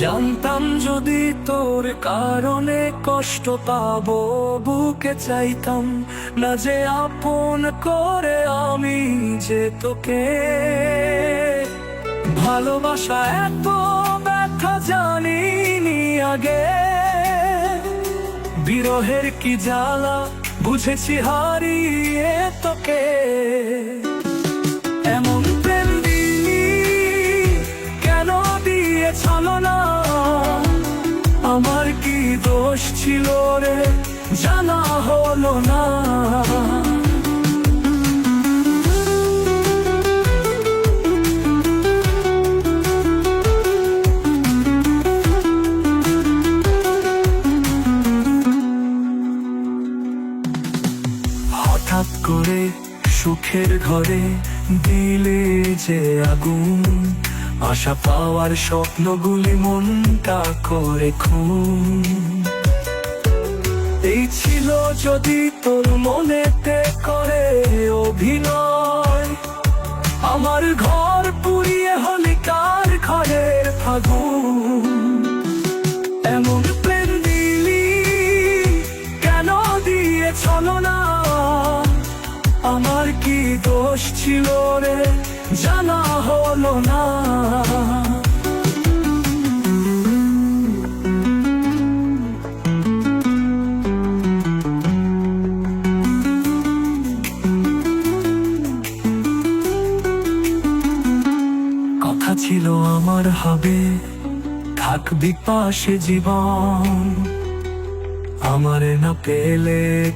জানতাম যদি তোর কারণে কষ্ট পাবো, বুকে চাইতাম না যে আপন করে আমি যে তোকে। ভালোবাসা এত ব্যথা জানিনি আগে। বিরহের কি জ্বালা, বুঝেছি হারিয়ে তোকে। ছিল রে, জানা হলো না। হঠাৎ করে সুখের ঘরে দিলে যে আগুন, আশা পাওয়ার স্বপ্নগুলি মনটা করে খুন। এই ছিল যদি তোর মনেতে করে অভিনয়। আমার ঘর পুড়িয়ে হলি কার ঘরের ফাগুন। এমন প্রেম দিলি, কেন দিয়ে ছলো না? আমার কি দোষ ছিল রে? জানা হলো না। ছিল আমার হবে। থাকবি পাশে জীবন। আমারে না পেলে